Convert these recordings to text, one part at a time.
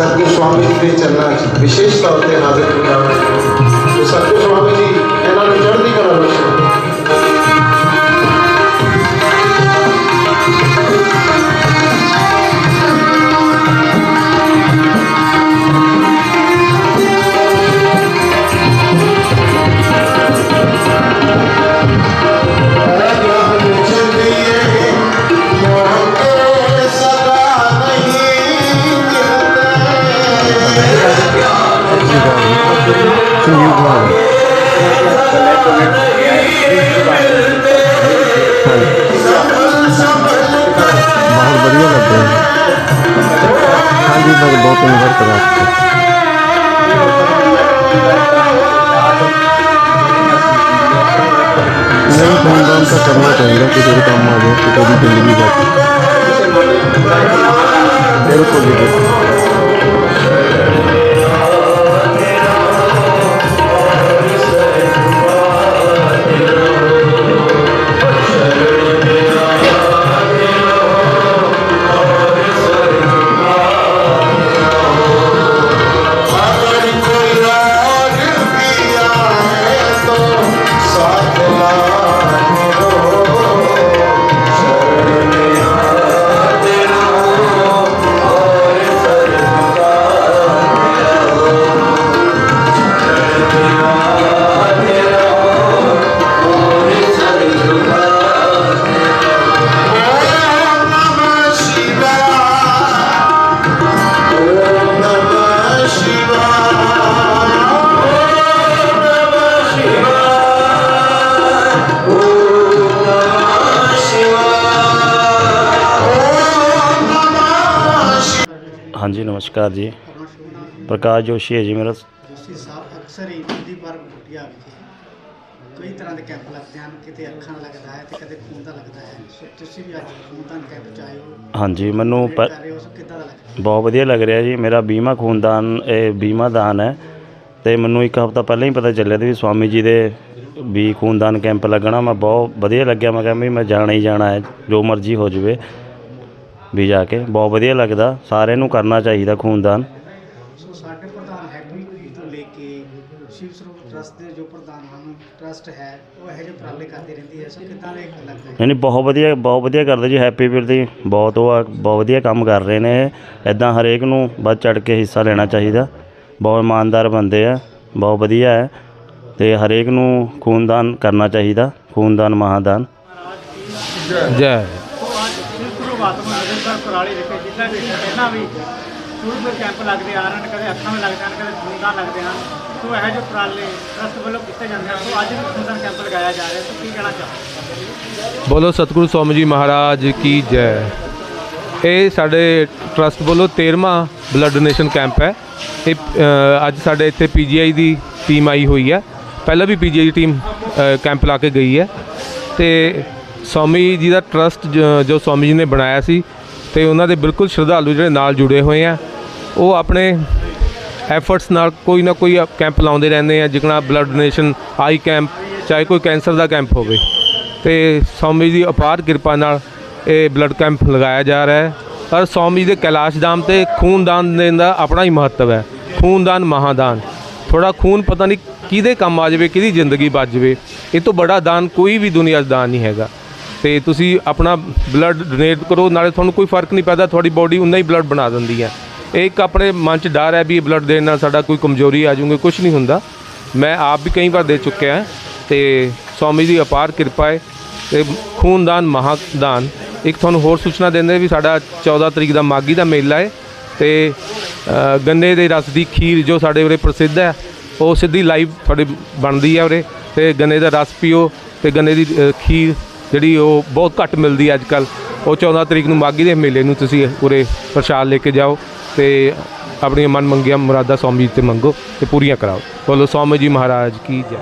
ਸਤਿਗੁਰ ਸਵਾਮੀ ਜੀ ਦੇ ਚਰਨਾਂ 'ਚ ਵਿਸ਼ੇਸ਼ ਤੌਰ ਤੇ ਹਾਜ਼ਰ ਹੁੰਦਾ ਸਤਿਗੁਰ ਸਵਾਮੀ ਜੀ, ਇਹਨਾਂ ਨੂੰ ਚੜ੍ਹਦੀ ਬਹੁਤ ਵਧੀਆ ਲੱਗ ਰਿਹਾ। ਹਾਂਜੀ ਮੈਂ ਦੋ ਤਿੰਨ ਵਾਰ ਕਰਾ ਚੁੱਕਾ ਨਹੀਂ ਖੂਨਦਾਨ ਤਾਂ ਕਰਨਾ ਚਾਹੀਦਾ ਕਿ ਜਿਹੜੇ ਕੰਮ ਆ ਜਾਏ ਕਿ ਵੀ ਜ਼ਿੰਦਗੀ ਬਚ ਬਿਲਕੁਲ ਬਿਲਕੁਲ। ਨਮਸਕਾਰ ਜੀ। ਪ੍ਰਕਾਸ਼ ਜੋਸ਼ੀ ਹੈ ਜੀ ਮੇਰਾ। ਜੋਸ਼ੀ ਸਾਹਿਬ ਅਕਸਰ ਹੀ ਦਿੱਲੀ ਪਰ ਭੁੱਟੀਆ ਵਿਖੇ ਕਈ ਤਰ੍ਹਾਂ ਦੇ ਕੈਂਪ ਲੱਗਦੇ ਹਨ ਕਿਤੇ ਅੱਖਾਂ ਦਾ ਲੱਗਦਾ ਹੈ ਤੇ ਕਦੇ ਖੂਨ ਦਾ ਲੱਗਦਾ ਹੈ। ਸੋ ਤੁਸੀਂ ਵੀ ਅੱਜ ਖੂਨਦਾਨ ਕੈਂਪ ਚ ਆਏ ਹੋ ਹਾਂਜੀ ਮੈਨੂੰ ਪ- ਦਾ ਬਹੁਤ ਵਧੀਆ ਲੱਗ ਰਿਹਾ ਜੀ। ਮੇਰਾ ਬੀਮਾ ਖੂਨਦਾਨ ਇਹ ਬੀਮਾ ਦਾਨ ਹੈ ਤੇ ਮੈਨੂੰ ਇੱਕ ਹਫ਼ਤਾ ਪਹਿਲਾਂ ਹੀ ਪਤਾ ਚੱਲਿਆ ਤੇ ਵੀ ਸਵਾਮੀ ਜੀ ਦੇ ਵੀ ਖੂਨਦਾਨ ਕੈਂਪ ਲੱਗਣਾ ਮੈਂ ਬਹੁਤ ਵਧੀਆ ਲੱਗਿਆ। ਮੈਂ ਕਿਹਾ ਵੀ ਮੈਂ ਜਾਣਾ ਹੀ ਜਾਣਾ ਹੈ ਜੋ ਮਰਜ਼ੀ ਹੋ ਜਾਵੇ। ਵੀ ਜਾ ਕੇ। ਬਹੁਤ ਵਧੀਆ ਲੱਗਦਾ। ਸਾਰਿਆਂ ਨੂੰ ਕਰਨਾ ਚਾਹੀਦਾ ਖੂਨਦਾਨ। ਸੋ ਸਾਡੇ ਪ੍ਰਧਾਨ ਹੈਪੀ ਤੋਂ ਲੈ ਕੇ ਸ਼ਿਵ ਸਰੋਵਰ ਟਰਸਟ ਦੇ ਜੋ ਪ੍ਰਧਾਨ ਹਨ ਟਰਸਟ ਹੈ ਉਹ ਇਹੋ ਜਿਹੇ ਉਪਰਾਲੇ ਕਰਦੇ ਰਹਿੰਦੀ ਹੈ ਸੋ ਕਿੱਦਾਂ ਦੇ ਲੱਗਦਾ ਹੈ ਨਹੀਂ ਨਹੀਂ ਬਹੁਤ ਵਧੀਆ ਬਹੁਤ ਵਧੀਆ ਕਰਦੇ ਜੀ ਹੈਪੀ ਵੀਰ ਦੀ। ਬਹੁਤ ਉਹ ਆ, ਬਹੁਤ ਵਧੀਆ ਕੰਮ ਕਰ ਰਹੇ ਨੇ ਐਦਾਂ ਹਰੇਕ ਨੂੰ ਵੱਧ ਚੜ ਕੇ ਹਿੱਸਾ ਲੈਣਾ ਚਾਹੀਦਾ। ਬਹੁਤ ਇਮਾਨਦਾਰ ਬੰਦੇ ਆ। ਬਹੁਤ ਵਧੀਆ ਹੈ। ਤੇ ਹਰੇਕ ਨੂੰ ਖੂਨਦਾਨ ਕਰਨਾ ਚਾਹੀਦਾ। ਖੂਨਦਾਨ ਮਹਾਦਾਨ। ਜੈ ਸ਼ੁਰੂ ਬਾਤ ਨੂੰ ਨਜ਼ਰ ਕੁਰਾਲੀ ਵਿਖੇ ਜਿੱਦਾਂ ਵੀ ਪਹਿਲਾਂ ਵੀ ਸ਼ੁਰੂ ਤੋਂ ਕੈਂਪ ਲੱਗਦੇ ਆ ਰਹੇ ਹਨ ਕਦੇ ਅੱਖਾਂ ਵਿੱਚ ਲੱਗਦੇ ਹਨ ਕਦੇ ਖੂਨਦਾਨ ਲੱਗਦੇ ਹਨ ਸੋ ਇਹੋ ਜਿਹੇ ਉਪਰਾਲੇ ਟਰਸਟ ਵੱਲੋਂ ਕੀਤੇ ਜਾਂਦੇ ਹਨ ਸੋ ਅੱਜ ਵੀ ਖੂਨਦਾਨ ਕੈਂਪ ਲਗਾਇਆ ਜਾ ਰਿਹਾ ਸੋ ਕੀ ਕਹਿਣਾ ਚਾਹੋਗੇ ਬੋਲੋ ਸਤਿਗੁਰੂ ਸਵਾਮੀ ਜੀ ਮਹਾਰਾਜ ਕੀ ਜੈ। ਇਹ ਸਾਡੇ ਟਰਸਟ ਵੱਲੋਂ 13ਵਾਂ ਬਲੱਡ ਡੋਨੇਸ਼ਨ ਕੈਂਪ ਹੈ। ਇਹ ਅੱਜ ਸਾਡੇ ਇੱਥੇ ਪੀਜੀਆਈ ਦੀ ਟੀਮ ਆਈ ਹੋਈ ਹੈ। ਪਹਿਲਾਂ ਵੀ ਪੀਜੀਆਈ ਦੀ ਟੀਮ ਕੈਂਪ ਲਾ ਕੇ ਗਈ ਹੈ। ਤੇ ਸਵਾਮੀ ਜੀ ਦਾ ਟਰਸਟ ਜੋ ਸਵਾਮੀ ਜੀ ਨੇ ਬਣਾਇਆ ਸੀ ਤੇ ਉਹਨਾਂ ਦੇ ਬਿਲਕੁਲ ਸ਼ਰਧਾਲੂ ਜਿਹੜੇ ਨਾਲ ਜੁੜੇ ਹੋਏ ਆ, ਉਹ ਆਪਣੇ ਐਫਰਟਸ ਨਾਲ ਕੋਈ ਨਾ ਕੋਈ ਕੈਂਪ ਲਾਉਂਦੇ ਰਹਿੰਦੇ ਆ ਜਿਕਣਾ ਬਲੱਡ ਡੋਨੇਸ਼ਨ ਆਈ ਕੈਂਪ ਚਾਹੇ ਕੋਈ ਕੈਂਸਰ ਦਾ ਕੈਂਪ ਹੋਵੇ। ਤੇ ਸਵਾਮੀ ਦੀ ਅਪਾਰ ਕਿਰਪਾ ਨਾਲ ਇਹ ਬਲੱਡ ਕੈਂਪ ਲਗਾਇਆ ਜਾ ਰਿਹਾ ਹੈ। ਔਰ ਸਵਾਮੀ ਦੇ ਕੈਲਾਸ਼ ਧਾਮ ਤੇ ਖੂਨਦਾਨ ਦੇਣ ਦਾ ਆਪਣਾ ਹੀ ਮਹੱਤਵ ਹੈ। ਖੂਨਦਾਨ, ਮਹਾਦਾਨ। ਥੋੜਾ ਖੂਨ ਪਤਾ ਨਹੀਂ ਕਿਹਦੇ ਕੰਮ ਆ ਜਾਵੇ, ਕਿਹਦੀ ਜ਼ਿੰਦਗੀ ਬਚ ਜਾਵੇ। ਇਹ ਤੋਂ ਬੜਾ ਦਾਨ ਕੋਈ ਵੀ ਦੁਨੀਆ 'ਚ ਦਾਨ ਨਹੀਂ ਹੈਗਾ। ਤੇ ਤੁਸੀਂ ਆਪਣਾ ਬਲੱਡ ਡੋਨੇਟ ਕਰੋ, ਨਾਲੇ ਤੁਹਾਨੂੰ ਕੋਈ ਫ਼ਰਕ ਨਹੀਂ ਪੈਂਦਾ, ਤੁਹਾਡੀ ਬਾਡੀ ਉਨਾ ਹੀ ਬਲੱਡ ਬਣਾ ਦਿੰਦੀ ਹੈ। ਇਹ ਇੱਕ ਆਪਣੇ ਮਨ 'ਚ ਡਰ ਹੈ ਵੀ ਇਹ ਬਲੱਡ ਦੇਣ ਨਾਲ ਸਾਡਾ ਕੋਈ ਕਮਜ਼ੋਰੀ ਆ ਜਾਊਗੀ ਕੁਝ ਨਹੀਂ ਹੁੰਦਾ। ਮੈਂ ਆਪ ਵੀ ਕਈ ਵਾਰ ਦੇ ਚੁੱਕਿਆ ਹਾਂ ਤੇ ਸਵਾਮੀ ਦੀ ਅਪਾਰ ਕਿਰਪਾ ਹੈ ਤੇ ਖੂਨਦਾਨ, ਮਹਾਦਾਨ। ਇੱਕ ਤੁਹਾਨੂੰ ਹੋਰ ਸੂਚਨਾ ਦਿੰਦੇ ਵੀ ਸਾਡਾ 14 ਤਰੀਕ ਦਾ ਮਾਗੀ ਦਾ ਮੇਲਾ ਹੈ ਤੇ ਗੰਨੇ ਦੇ ਰਸ ਦੀ ਖੀਰ ਜੋ ਸਾਡੇ ਉਰੇ ਪ੍ਰਸਿੱਧ ਹੈ, ਉਹ ਸਿੱਧੀ ਲਾਈਵ ਤੁਹਾਡੇ ਬਣਦੀ ਹੈ ਉਰੇ। ਤੇ ਗੰਨੇ ਦਾ ਰਸ ਪੀਓ ਤੇ ਗੰਨੇ ਦੀ ਖੀਰ ਜਿਹੜੀ ਉਹ ਬਹੁਤ ਘੱਟ ਮਿਲਦੀ ਹੈ ਅੱਜ ਕੱਲ ਉਹ 14 ਤਰੀਕ ਨੂੰ ਮਾਗੀ ਦੇ ਮੇਲੇ ਨੂੰ ਤੁਸੀਂ ਪੂਰੇ ਪ੍ਰਸ਼ਾਦ ਲੈ ਕੇ ਜਾਓ ਤੇ ਆਪਣੀਆਂ ਮਨ ਮੰਗੀਆਂ ਮੁਰਾਦਾ ਸਵਾਮੀ ਜੀ ਤੇ ਮੰਗੋ ਤੇ ਪੂਰੀਆਂ ਕਰਾਓ। ਬੋਲੋ ਸਵਾਮੀ ਜੀ ਮਹਾਰਾਜ ਕੀ ਜੈ।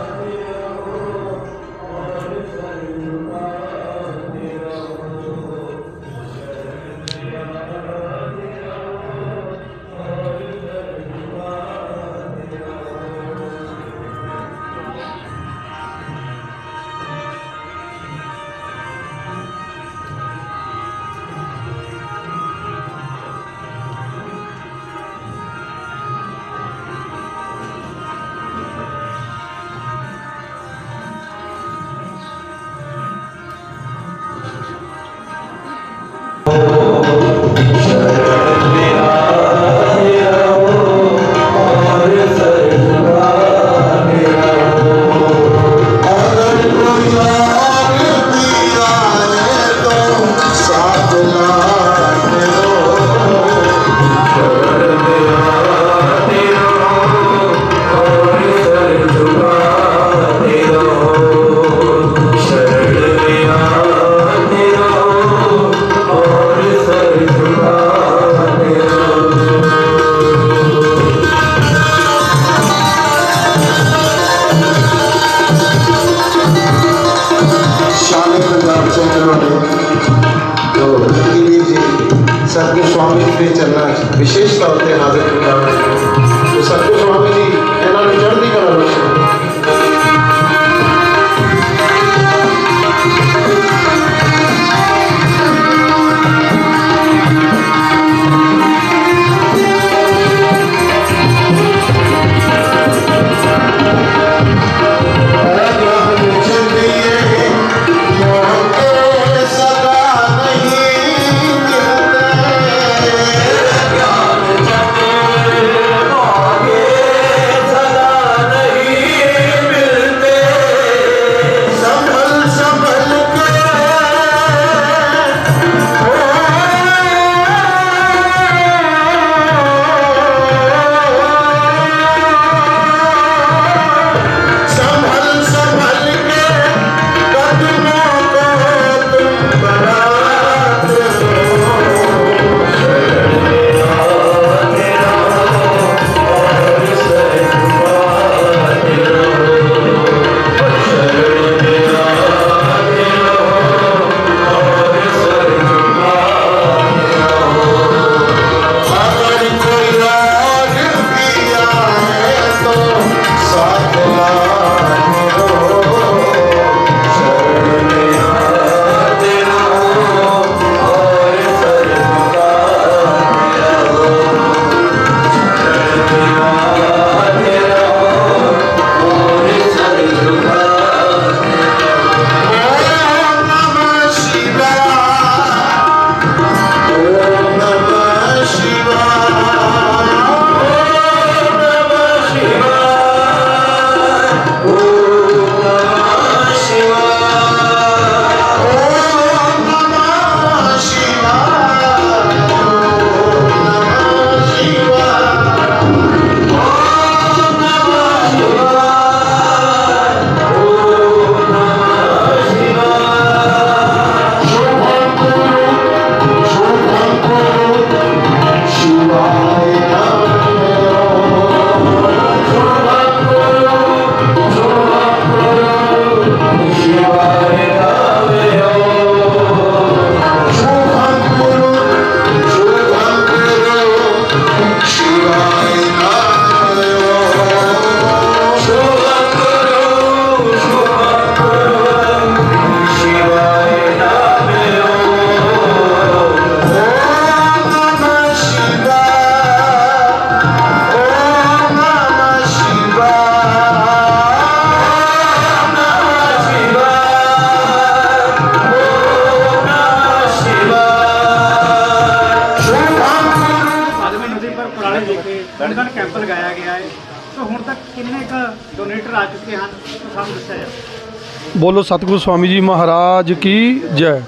ਬੋਲੋ ਸਤਿਗੁਰੂ ਸਵਾਮੀ ਜੀ ਮਹਾਰਾਜ ਕੀ ਜੈ।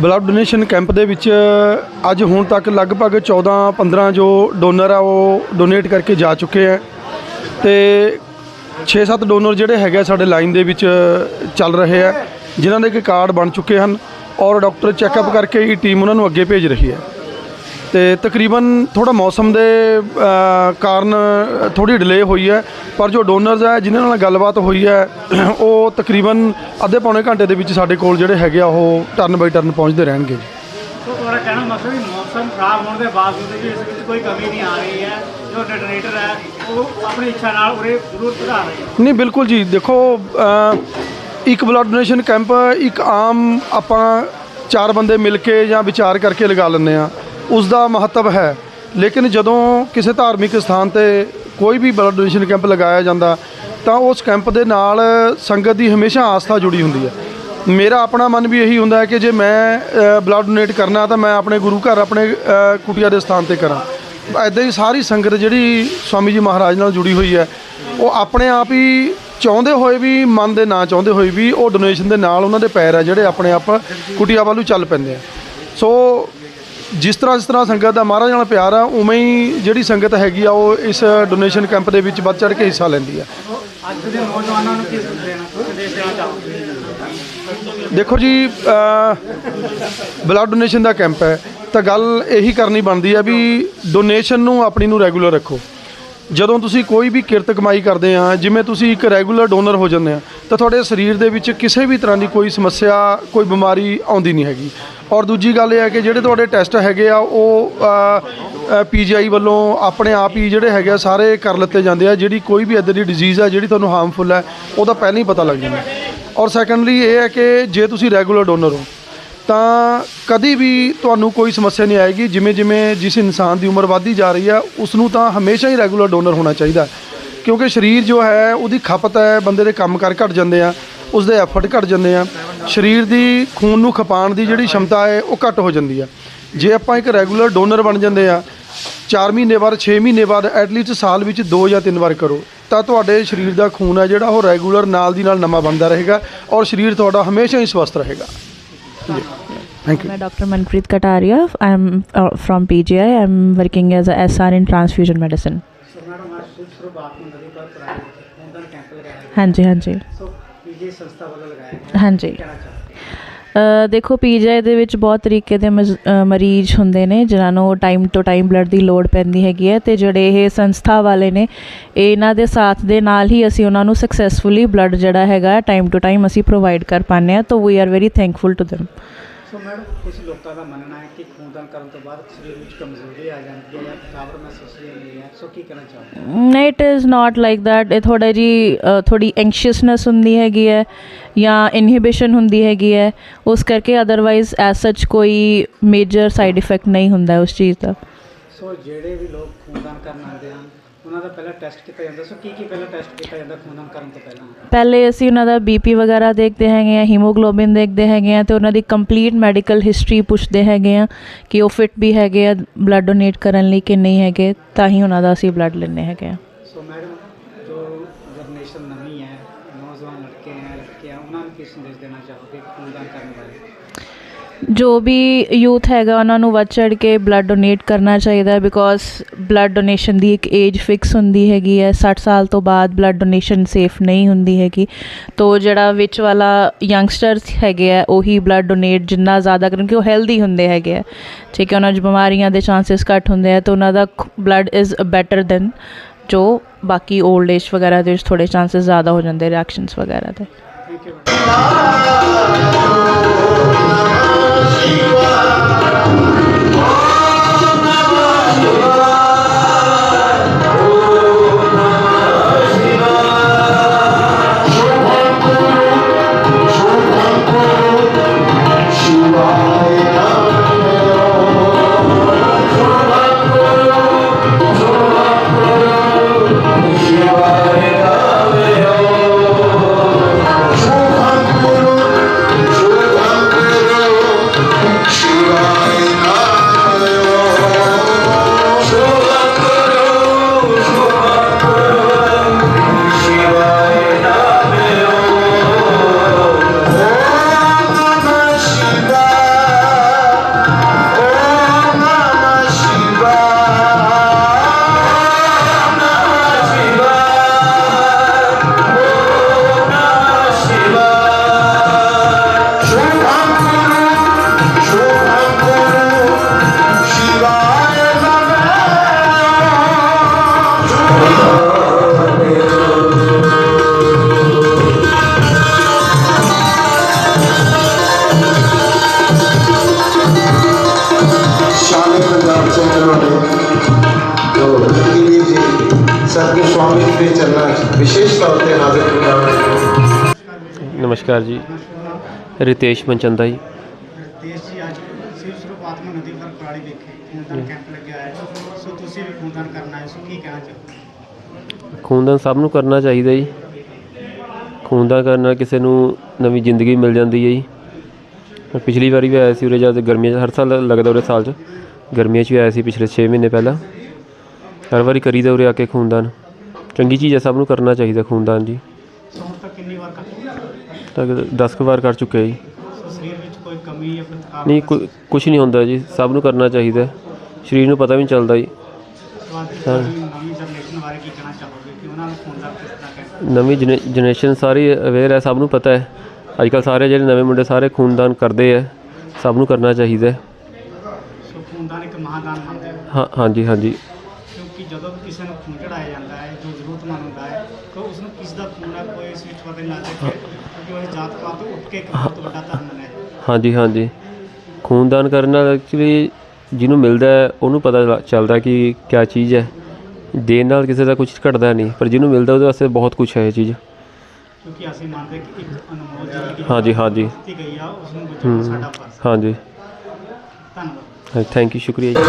ਬਲੱਡ ਡੋਨੇਸ਼ਨ ਕੈਂਪ ਦੇ ਵਿੱਚ ਅੱਜ ਹੁਣ ਤੱਕ ਲਗਭਗ 14 15 ਜੋ ਡੋਨਰ ਆ ਉਹ ਡੋਨੇਟ ਕਰਕੇ ਜਾ ਚੁੱਕੇ ਹੈ ਤੇ 6-7 ਡੋਨਰ ਜਿਹੜੇ ਹੈਗੇ ਆ ਸਾਡੇ ਲਾਈਨ ਦੇ ਵਿੱਚ ਚੱਲ ਰਹੇ ਆ ਜਿਨ੍ਹਾਂ ਦੇ ਕਿ ਕਾਰਡ ਬਣ ਚੁੱਕੇ ਹਨ ਔਰ ਡਾਕਟਰ ਚੈੱਕਅਪ ਕਰਕੇ ਇਹ ਟੀਮ ਉਹਨਾਂ ਨੂੰ ਅੱਗੇ ਭੇਜ ਰਹੀ ਹੈ ਤੇ ਤਕਰੀਬਨ ਥੋੜਾ ਮੌਸਮ ਦੇ ਕਾਰਨ ਥੋੜੀ ਡਿਲੇ ਹੋਈ ਹੈ ਪਰ ਜੋ ਡੋਨਰਸ ਹੈ ਜਿਨ੍ਹਾਂ ਨਾਲ ਗੱਲਬਾਤ ਹੋਈ ਹੈ ਉਹ ਤਕਰੀਬਨ ਅੱਧੇ ਪੌਣੇ ਘੰਟੇ ਦੇ ਵਿੱਚ ਸਾਡੇ ਕੋਲ ਜਿਹੜੇ ਹੈਗੇ ਆ ਉਹ ਟਰਨ ਬਾਈ ਟਰਨ ਪਹੁੰਚਦੇ ਰਹਿਣਗੇ। ਸੋ ਤੁਹਾਡਾ ਕਹਿਣਾ ਮਤਲਬ ਵੀ ਮੌਸਮ ਖਰਾਬ ਹੋਣ ਦੇ ਬਾਵਜੂਦ ਵੀ ਇਸ ਵਿੱਚ ਕੋਈ ਕਮੀ ਨਹੀਂ ਆ ਰਹੀ ਹੈ ਜੋ ਡੋਨੇਟਰ ਹੈ ਉਹ ਆਪਣੀ ਇੱਛਾ ਨਾਲ ਉਰੇ ਜ਼ਰੂਰ ਵਧਾ ਰਹੇ ਹੈ। ਨਹੀਂ ਬਿਲਕੁਲ ਜੀ ਦੇਖੋ ਇੱਕ ਬਲੱਡ ਡੋਨੇਸ਼ਨ ਕੈਂਪ ਇੱਕ ਆਮ ਆਪਾਂ ਚਾਰ ਬੰਦੇ ਮਿਲ ਕੇ ਜਾਂ ਵਿਚਾਰ ਕਰਕੇ ਲਗਾ ਲੈਂਦੇ ਆ ਉਸ ਦਾ ਮਹੱਤਵ ਹੈ। ਲੇਕਿਨ ਜਦੋਂ ਕਿਸੇ ਧਾਰਮਿਕ ਸਥਾਨ ਤੇ ਕੋਈ ਵੀ ਬਲੱਡ ਡੋਨੇਸ਼ਨ ਕੈਂਪ ਲਗਾਇਆ ਜਾਂਦਾ ਤਾਂ ਉਸ ਕੈਂਪ ਦੇ ਨਾਲ ਸੰਗਤ ਦੀ ਹਮੇਸ਼ਾ ਆਸਥਾ ਜੁੜੀ ਹੁੰਦੀ ਹੈ। ਮੇਰਾ ਆਪਣਾ ਮਨ ਵੀ ਇਹੀ ਹੁੰਦਾ ਹੈ ਕਿ ਜੇ ਮੈਂ ਬਲੱਡ ਡੋਨੇਟ ਕਰਨਾ ਤਾਂ ਮੈਂ ਆਪਣੇ ਗੁਰੂ ਘਰ ਆਪਣੇ ਅ, ਦੇ ਸਥਾਨ ਤੇ ਕਰਾਂ। ਐਦਾਂ ਹੀ ਸਾਰੀ ਸੰਗਤ ਜਿਹੜੀ ਸਵਾਮੀ ਜੀ ਮਹਾਰਾਜ ਨਾਲ ਜੁੜੀ ਹੋਈ ਹੈ ਉਹ ਆਪਣੇ ਆਪ ਹੀ ਚਾਹੁੰਦੇ ਹੋਏ ਵੀ ਮਨ ਦੇ ਨਾ ਚਾਹੁੰਦੇ ਹੋਏ ਵੀ ਉਹ ਡੋਨੇਸ਼ਨ ਦੇ ਨਾਲ ਉਹਨਾਂ ਦੇ ਪੈਰ ਆ ਜਿਹੜੇ ਆਪਣੇ ਆਪ ਕੁਟੀਆ ਵੱਲ ਚੱਲ ਪੈਂਦੇ ਆ। ਸੋ ਜਿਸ ਤਰ੍ਹਾਂ ਜਿਸ ਤਰ੍ਹਾਂ ਸੰਗਤ ਦਾ ਮਹਾਰਾਜ ਨਾਲ ਪਿਆਰ ਆ, ਉਵੇਂ ਹੀ ਜਿਹੜੀ ਸੰਗਤ ਹੈਗੀ ਆ, ਉਹ ਇਸ ਡੋਨੇਸ਼ਨ ਕੈਂਪ ਦੇ ਵਿੱਚ ਵੱਧ ਚੜ ਕੇ ਹਿੱਸਾ ਲੈਂਦੀ ਆ। ਅੱਜ ਦੇ ਨੌਜਵਾਨਾਂ ਨੂੰ ਕੀ ਸੰਦੇਸ਼ ਦੇਣਾ ਚਾਹੋਗੇ ਦੇਖੋ ਜੀ ਬਲੱਡ ਡੋਨੇਸ਼ਨ ਦਾ ਕੈਂਪ ਹੈ, ਤਾਂ ਗੱਲ ਇਹੀ ਕਰਨੀ ਬਣਦੀ ਹੈ ਵੀ ਡੋਨੇਸ਼ਨ ਨੂੰ ਆਪਣੀ ਨੂੰ ਰੈਗੂਲਰ ਰੱਖੋ। ਜਦੋਂ ਤੁਸੀਂ ਕੋਈ ਵੀ ਕਿਰਤ ਕਮਾਈ ਕਰਦੇ ਆ, ਜਿਵੇਂ ਤੁਸੀਂ ਇੱਕ ਰੈਗੂਲਰ ਡੋਨਰ ਹੋ ਜਾਂਦੇ ਆ, ਤਾਂ ਤੁਹਾਡੇ ਸਰੀਰ ਦੇ ਵਿੱਚ ਕਿਸੇ ਵੀ ਤਰ੍ਹਾਂ ਦੀ ਕੋਈ ਸਮੱਸਿਆ, ਕੋਈ ਬਿਮਾਰੀ ਆਉਂਦੀ ਨਹੀਂ ਹੈਗੀ। ਔਰ ਦੂਜੀ ਗੱਲ ਇਹ ਹੈ ਕਿ ਜਿਹੜੇ ਤੁਹਾਡੇ ਟੈਸਟ ਹੈਗੇ ਆ, ਉਹ ਪੀਜੀਆਈ ਵੱਲੋਂ ਆਪਣੇ ਆਪ ਹੀ ਜਿਹੜੇ ਹੈਗੇ ਆ, ਸਾਰੇ ਕਰ ਲਿੱਤੇ ਜਾਂਦੇ ਆ। ਜਿਹੜੀ ਕੋਈ ਵੀ ਇੱਦਾਂ ਦੀ ਡਿਜ਼ੀਜ਼ ਆ, ਜਿਹੜੀ ਤੁਹਾਨੂੰ ਹਾਰਮਫੁਲ ਹੈ ਉਹਦਾ ਪਹਿਲਾਂ ਹੀ ਪਤਾ ਲੱਗ ਜਾਂਦਾ। ਔਰ ਸੈਕੰਡਲੀ ਇਹ ਹੈ ਕਿ ਜੇ ਤੁਸੀਂ ਰੈਗੂਲਰ ਡੋਨਰ ਹੋ ਤਾਂ ਕਦੀ ਵੀ ਤੁਹਾਨੂੰ ਕੋਈ ਸਮੱਸਿਆ ਨਹੀਂ ਆਏਗੀ। ਜਿਵੇਂ ਜਿਵੇਂ ਜਿਸ ਇਨਸਾਨ ਦੀ ਉਮਰ ਵੱਧਦੀ ਜਾ ਰਹੀ ਹੈ ਉਸ ਨੂੰ ਤਾਂ ਹਮੇਸ਼ਾ ਹੀ ਰੈਗੂਲਰ ਡੋਨਰ ਹੋਣਾ ਚਾਹੀਦਾ। ਕਿਉਂਕਿ ਸਰੀਰ ਜੋ ਹੈ, ਉਹਦੀ ਖਪਤ ਹੈ, ਬੰਦੇ ਦੇ ਕੰਮ ਕਰ ਘਟ ਜਾਂਦੇ ਆ ਉਸ ਦੇ ਐਫਰਟ ਘਟ ਜਾਂਦੇ ਆ। ਸਰੀਰ ਦੀ ਖੂਨ ਨੂੰ ਖਪਾਉਣ ਦੀ ਜਿਹੜੀ ਸ਼ਮਤਾ ਹੈ, ਉਹ ਘਟ ਹੋ ਜਾਂਦੀ ਆ। ਜੇ ਆਪਾਂ ਇੱਕ ਰੈਗੂਲਰ ਡੋਨਰ ਬਣ ਜਾਂਦੇ ਆ 4 ਮਹੀਨੇ ਬਾਅਦ 6 ਮਹੀਨੇ ਬਾਅਦ ਐਟਲੀਸਟ ਸਾਲ ਵਿੱਚ 2 ਜਾਂ 3 ਵਾਰ ਕਰੋ, ਤਾਂ ਤੁਹਾਡੇ ਸਰੀਰ ਦਾ ਖੂਨ ਹੈ ਜਿਹੜਾ ਉਹ ਰੈਗੂਲਰ ਨਾਲ ਦੀ ਨਾਲ ਨਵਾਂ ਬਣਦਾ ਰਹੇਗਾ ਔਰ ਸਰੀਰ ਤੁਹਾਡਾ ਹਮੇਸ਼ਾ ਹੀ ਸਵਸਥ ਰਹੇਗਾ। मैं doctor Manpreet Kataria I am from P G I I am working as S R in transfusion medicine हाँ जी हाँ जी। हाँ जी। ਦੇਖੋ ਪੀਜੀਆਈ ਦੇ ਵਿੱਚ ਬਹੁਤ ਤਰੀਕੇ ਦੇ ਮਜ਼- ਮਰੀਜ਼ ਹੁੰਦੇ ਨੇ, ਜਿਨ੍ਹਾਂ ਨੂੰ ਟਾਈਮ ਟੂ ਟਾਈਮ ਬਲੱਡ ਦੀ ਲੋੜ ਪੈਂਦੀ ਹੈਗੀ ਹੈ ਤੇ ਜਿਹੜੇ ਇਹ ਸੰਸਥਾ ਵਾਲੇ ਨੇ ਇਹਨਾਂ ਦੇ ਸਾਥ ਦੇ ਨਾਲ ਹੀ ਅਸੀਂ ਉਹਨਾਂ ਨੂੰ ਸਕਸੈਸਫੁਲੀ ਬਲੱਡ ਜਿਹੜਾ ਹੈਗਾ ਟਾਈਮ ਟੂ ਟਾਈਮ ਅਸੀਂ ਪ੍ਰੋਵਾਈਡ ਕਰ ਪਾਉਂਦੇ ਹਾਂ, ਤਾਂ we are very thankful to them so madam ਕੁਝ ਲੋਕਾਂ ਦਾ ਮੰਨਣਾ ਹੈ ਕਿ ਖੂਨਦਾਨ ਕਰਨ ਤੋਂ ਬਾਅਦ ਸਰੀਰ ਵਿੱਚ ਕਮਜ਼ੋਰੀ ਆ ਜਾਂਦੀ ਹੈ ਜਾਂ ਥਕਾਵਟ ਮਹਿਸੂਸ ਹੁੰਦੀ ਹੈ। ਸੋ ਕੀ ਕਹਿਣਾ ਚਾਹੋਗੇ? ਨਹੀਂ it is not like that ਇਹ ਥੋੜਾ ਜੀ ਥੋੜੀ ਐਂਕਸ਼ੀਅਸਨੈਸ ਹੁੰਦੀ ਹੈਗੀ ਹੈ ਜਾਂ ਇਨਹਿਬਿਸ਼ਨ ਹੁੰਦੀ ਹੈਗੀ ਹੈ। ਉਸ ਕਰਕੇ ਅਦਰਵਾਈਜ਼ ਐਸ ਸੱਚ ਕੋਈ ਮੇਜਰ ਸਾਈਡ ਇਫੈਕਟ ਨਹੀਂ ਹੁੰਦਾ ਉਸ ਚੀਜ਼ ਦਾ। ਸੋ ਜਿਹੜੇ ਵੀ ਲੋਕ ਖੂਨਦਾਨ ਕਰਨ ਆਉਂਦੇ ਹਨ ਉਹਨਾਂ ਦਾ ਪਹਿਲਾਂ ਟੈਸਟ ਕੀਤਾ ਜਾਂਦਾ ਸੋ। ਕੀ ਕੀ ਪਹਿਲਾਂ ਟੈਸਟ ਕੀਤਾ ਜਾਂਦਾ ਖੂਨਦਾਨ ਕਰਨ ਤੋਂ ਪਹਿਲਾਂ? ਪਹਿਲੇ ਅਸੀਂ ਉਹਨਾਂ ਦਾ ਬੀਪੀ ਵਗੈਰਾ ਦੇਖਦੇ ਹੈਗੇ ਆ ਹੀਮੋਗਲੋਬਿਨ ਦੇਖਦੇ ਹੈਗੇ ਆ ਤੇ ਉਹਨਾਂ ਦੀ ਕੰਪਲੀਟ ਮੈਡੀਕਲ ਹਿਸਟਰੀ ਪੁੱਛਦੇ ਹੈਗੇ ਆ ਕਿ ਉਹ ਫਿਟ ਵੀ ਹੈਗੇ ਆ ਬਲੱਡ ਡੋਨੇਟ ਕਰਨ ਲਈ ਕਿ ਨਹੀਂ ਹੈਗੇ, ਤਾਂ ਹੀ ਉਹਨਾਂ ਦਾ ਅਸੀਂ ਬਲੱਡ ਲੈਂਦੇ ਹੈਗੇ ਆ ਸੋ ਮੈਡਮ ਜੋ ਜਨਰੇਸ਼ਨ ਨਵੀਂ ਹੈ ਨੌਜਵਾਨ ਲੜਕੇ ਹੈ ਲੜਕੀਆਂ ਉਹਨਾਂ ਨੂੰ ਕੀ ਸੰਦੇਸ਼ ਦੇਣਾ ਚਾਹੋਗੇ ਖੂਨਦਾਨ ਕਰਨ ਬਾਰੇ ਜੋ ਵੀ ਯੂਥ ਹੈਗਾ, ਉਹਨਾਂ ਨੂੰ ਵੱਧ ਚੜ ਕੇ ਬਲੱਡ ਡੋਨੇਟ ਕਰਨਾ ਚਾਹੀਦਾ ਬਿਕੋਜ਼ ਬਲੱਡ ਡੋਨੇਸ਼ਨ ਦੀ ਇੱਕ ਏਜ ਫਿਕਸ ਹੁੰਦੀ ਹੈਗੀ ਹੈ। 60 ਸਾਲ ਤੋਂ ਬਾਅਦ ਬਲੱਡ ਡੋਨੇਸ਼ਨ ਸੇਫ ਨਹੀਂ ਹੁੰਦੀ ਹੈਗੀ। ਤੋ ਜਿਹੜਾ ਵਿੱਚ ਵਾਲਾ ਯੰਗਸਟਰਸ ਹੈਗੇ ਆ, ਉਹੀ ਬਲੱਡ ਡੋਨੇਟ ਜਿੰਨਾ ਜ਼ਿਆਦਾ ਕਰਨ ਕਿ ਉਹ ਹੈਲਦੀ ਹੁੰਦੇ ਹੈਗੇ ਆ। ਠੀਕ ਹੈ, ਉਹਨਾਂ 'ਚ ਬਿਮਾਰੀਆਂ ਦੇ ਚਾਂਸਸ ਘੱਟ ਹੁੰਦੇ ਆ, ਤਾਂ ਉਹਨਾਂ ਦਾ ਬਲੱਡ ਇਜ਼ ਬੈਟਰ ਦੈਨ ਜੋ ਬਾਕੀ 올ਡ ਏਜ ਵਗੈਰਾ ਦੇ ਵਿੱਚ ਥੋੜੇ ਚਾਂਸਸ ਜ਼ਿਆਦਾ ਹੋ ਜਾਂਦੇ ਰਿਐਕਸ਼ਨਸ ਵਗੈਰਾ ਦੇ। ਥੈਂਕ ਯੂ ਨਮਸਕਾਰ ਜੀ। ਰਿਤੇਸ਼ ਮਨਚੰਦਾ ਜੀ। ਦੇਸ਼ ਜੀ ਅੱਜ ਸਿਰ ਨੂੰ ਨਦੀ ਪਰ ਕੁਰਾਲੀ ਵਿਖੇ ਖੂਨਦਾਨ ਕੈਂਪ ਲੱਗਿਆ ਹੈ ਸੋ ਤੁਸੀਂ ਵੀ ਖੂਨਦਾਨ ਕਰਨ ਆਏ ਸੋ ਕੀ ਕਹਿਣਾ ਚਾਹੋਗੇ? ਖੂਨਦਾਨ ਸਭ ਨੂੰ ਕਰਨਾ ਚਾਹੀਦਾ ਜੀ। ਖੂਨਦਾਨ ਕਰਨ ਨਾਲ ਕਿਸੇ ਨੂੰ ਨਵੀਂ ਜ਼ਿੰਦਗੀ ਮਿਲ ਜਾਂਦੀ ਹੈ ਜੀ। ਪਿਛਲੀ ਵਾਰੀ ਵੀ ਆਇਆ ਸੀ ਉਰੇ ਜਦ ਗਰਮੀਆਂ 'ਚ ਹਰ ਸਾਲ ਲੱਗਦਾ ਉਰੇ ਸਾਲ 'ਚ। ਗਰਮੀਆਂ 'ਚ ਵੀ ਆਇਆ ਸੀ ਪਿਛਲੇ 6 ਮਹੀਨੇ ਪਹਿਲਾਂ। ਹਰ ਵਾਰੀ ਕਰੀਦਾ ਉਰੇ ਆ ਕੇ ਖੂਨਦਾਨ। ਚੰਗੀ ਚੀਜ਼ ਹੈ ਸਭ ਨੂੰ ਕਰਨਾ ਚਾਹੀਦਾ ਖੂਨਦਾਨ ਜੀ। ਸੋ ਹੁਣ ਤੱਕ ਕਿੰਨੀ ਵਾਰ ਲਗਭਗ 10 ਕੁ ਵਾਰ ਕਰ ਚੁੱਕੇ ਜੀ। ਸਰੀਰ ਵਿੱਚ ਕੋਈ ਕਮੀ ਜਾਂ ਨਹੀਂ ਕੋਈ ਕੁਝ ਨਹੀਂ ਹੁੰਦਾ ਜੀ ਸਭ ਨੂੰ ਕਰਨਾ ਚਾਹੀਦਾ। ਸਰੀਰ ਨੂੰ ਪਤਾ ਵੀ ਨਹੀਂ ਚੱਲਦਾ ਜੀ। ਨਵੀਂ ਜਨਰੇਸ਼ਨ ਸਾਰੀ ਅਵੇਅਰ ਹੈ ਸਭ ਨੂੰ ਪਤਾ ਹੈ। ਅੱਜ ਕੱਲ੍ਹ ਸਾਰੇ ਜਿਹੜੇ ਨਵੇਂ ਮੁੰਡੇ ਸਾਰੇ ਖੂਨਦਾਨ ਕਰਦੇ ਹੈ ਸਭ ਨੂੰ ਕਰਨਾ ਚਾਹੀਦਾ ਹੈ। ਖੂਨਦਾਨ ਇੱਕ ਮਹਾਦਾਨ ਮੰਨਦੇ ਹਾਂ? ਹਾਂਜੀ ਹਾਂਜੀ। ਕਿਉਂਕਿ ਜਦੋਂ ਕਿਸੇ ਨੂੰ ਖੂਨ ਚੜਾਇਆ ਜਾਂਦਾ ਹੈ ਜੋ ਜ਼ਰੂਰਤਮੰਦ ਹੁੰਦਾ ਹੈ ਤਾਂ ਉਸ ਨੂੰ ਕਿਸ ਦਾ ਖੂਨ ਹੈ? ਕੋਈ ਇਸ ਵਿੱਚ ਪਤਾ ਨਹੀਂ ਲੱਗਦਾ ਕਿਉਂਕਿ ਉਹ ਜਾਤ ਪਾਤ ਤੋਂ ਉੱਠ ਕੇ ਇੱਕ ਬਹੁਤ ਵੱਡਾ ਧਰਮ ਹੈ ਹਾਂਜੀ ਹਾਂਜੀ। ਖੂਨਦਾਨ ਕਰਨ ਨਾਲ ਐਕਚੁਅਲੀ ਜਿਹਨੂੰ ਮਿਲਦਾ ਹੈ ਉਹਨੂੰ ਪਤਾ ਲ- ਚੱਲਦਾ ਕਿ ਕਿਆ ਚੀਜ਼ ਹੈ। ਦੇਣ ਨਾਲ ਕਿਸੇ ਦਾ ਕੁਝ ਘਟਦਾ ਨਹੀਂ ਪਰ ਜਿਹਨੂੰ ਮਿਲਦਾ ਉਹਦੇ ਵਾਸਤੇ ਬਹੁਤ ਕੁਝ ਹੈ ਇਹ ਚੀਜ਼। ਕਿਉਂਕਿ ਅਸੀਂ ਮੰਨਦੇ ਕਿ ਇੱਕ ਅਨਮੋਲ ਜ਼ਿੰਦਗੀ ਹਾਂਜੀ ਹਾਂਜੀ। ਦਿੱਤੀ ਗਈ ਆ ਉਸ ਨੂੰ ਬਚਾਉਣਾ ਸਾਡਾ ਫਰਜ਼ ਹੈ। ਹਾਂਜੀ। ਧੰਨਵਾਦ। ਥੈਂਕ ਯੂ ਸ਼ੁਕਰੀਆ ਜੀ।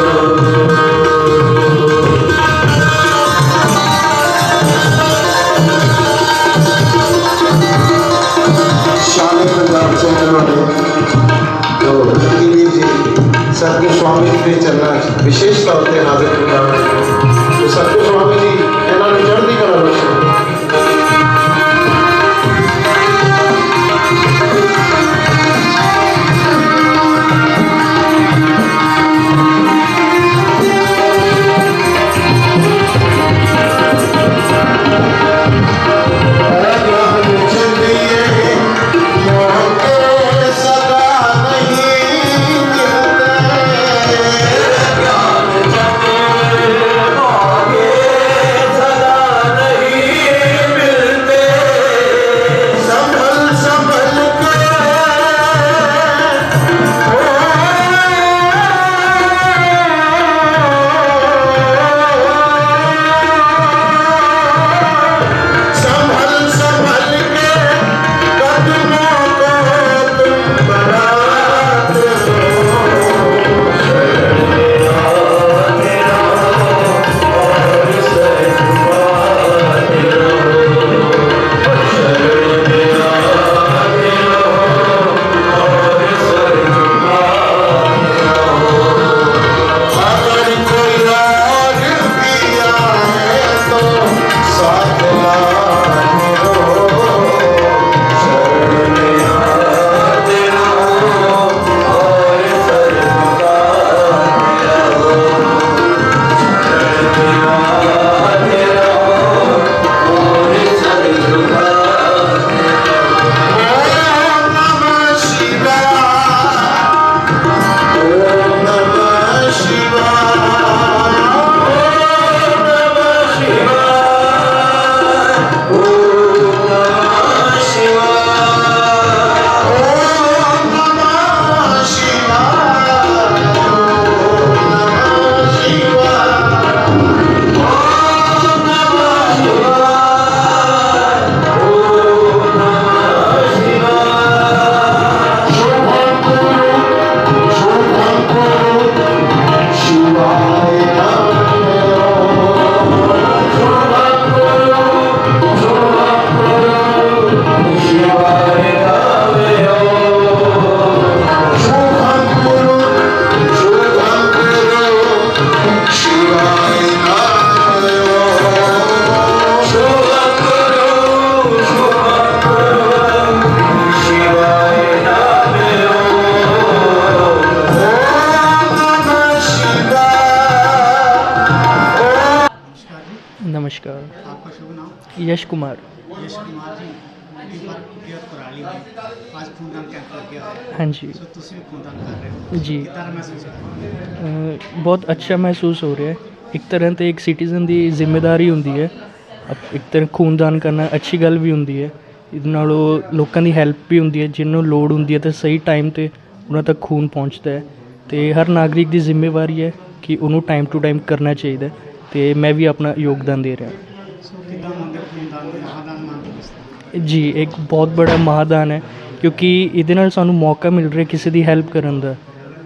ਚਰਨਾਂ ਯਸ਼ ਕੁਮਾਰ ਹਾਂਜੀ। ਜੀ। ਬਹੁਤ ਅੱਛਾ ਮਹਿਸੂਸ ਹੋ ਰਿਹਾ ਹੈ। ਇੱਕ ਤਰ੍ਹਾਂ ਤੇ ਇੱਕ ਸਿਟੀਜ਼ਨ ਦੀ ਜ਼ਿੰਮੇਵਾਰੀ ਹੁੰਦੀ ਹੈ। ਇੱਕ ਤਰ੍ਹਾਂ ਖੂਨਦਾਨ ਕਰਨਾ ਅੱਛੀ ਗੱਲ ਵੀ ਹੁੰਦੀ ਹੈ। ਇਹਦੇ ਨਾਲ ਲੋਕਾਂ ਦੀ ਹੈਲਪ ਵੀ ਹੁੰਦੀ ਹੈ। ਜਿਹਨੂੰ ਲੋੜ ਹੁੰਦੀ ਹੈ ਤੇ ਸਹੀ ਟਾਈਮ ਤੇ ਉਹਨਾਂ ਤੱਕ ਖੂਨ ਪਹੁੰਚਦਾ ਹੈ। ਤੇ ਹਰ ਨਾਗਰਿਕ ਦੀ ਜ਼ਿੰਮੇਵਾਰੀ ਹੈ ਕਿ ਉਹਨੂੰ ਟਾਈਮ ਟੂ ਟਾਈਮ ਕਰਨਾ ਚਾਹੀਦਾ ਹੈ। ਤੇ ਮੈਂ ਵੀ ਆਪਣਾ ਯੋਗਦਾਨ ਦੇ ਰਿਹਾ ਜੀ ਇੱਕ ਬਹੁਤ ਬੜਾ ਮਹਾਦਾਨ ਹੈ ਕਿਉਂਕਿ ਇਹਦੇ ਨਾਲ ਸਾਨੂੰ ਮੌਕਾ ਮਿਲ ਰਿਹਾ ਕਿਸੇ ਦੀ ਹੈਲਪ ਕਰਨ ਦਾ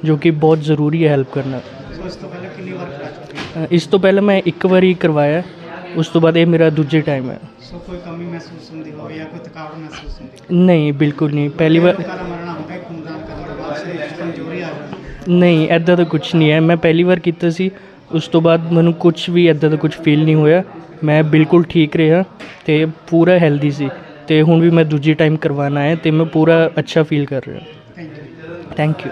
ਜੋ ਕਿ ਬਹੁਤ ਜ਼ਰੂਰੀ ਹੈ ਹੈਲਪ ਕਰਨਾ ਇਸ ਤੋਂ ਪਹਿਲਾਂ ਕਿੰਨੀ ਵਾਰ ਕਰਾ ਚੁੱਕੇ ਹੋ? ਅ, ਇਸ ਤੋਂ ਪਹਿਲਾਂ ਮੈਂ ਇੱਕ ਵਾਰੀ ਕਰਵਾਇਆ ਉਸ ਤੋਂ ਬਾਅਦ ਇਹ ਮੇਰਾ ਦੂਜੇ ਟਾਈਮ ਹੈ। ਸੋ ਕੋਈ ਕਮੀ ਮਹਿਸੂਸ ਹੁੰਦੀ ਹੋਵੇ ਜਾਂ ਕੋਈ ਥਕਾਵਟ ਮਹਿਸੂਸ ਹੁੰਦੀ ਨਹੀਂ ਬਿਲਕੁਲ ਨਹੀਂ। ਪਹਿਲੀ ਵਾਰ ਨਹੀਂ ਐਦਾਂ ਦਾ ਕੁਝ ਨਹੀਂ ਹੈ। ਮੈਂ ਪਹਿਲੀ ਵਾਰ ਕੀਤਾ ਸੀ ਉਸ ਤੋਂ ਬਾਅਦ ਮੈਨੂੰ ਕੁਝ ਵੀ ਐਦਾਂ ਦਾ ਕੁਝ ਫੀਲ ਨਹੀਂ ਹੋਇਆ। ਮੈਂ ਬਿਲਕੁਲ ਠੀਕ ਰਿਹਾ ਤੇ ਪੂਰਾ ਹੈਲਦੀ ਸੀ। ਤੇ ਹੁਣ ਵੀ ਮੈਂ ਦੂਜੀ ਟਾਈਮ ਕਰਵਾਉਣਾ ਹੈ ਤੇ ਮੈਂ ਪੂਰਾ ਅੱਛਾ ਫੀਲ ਕਰ ਰਿਹਾ। Thank you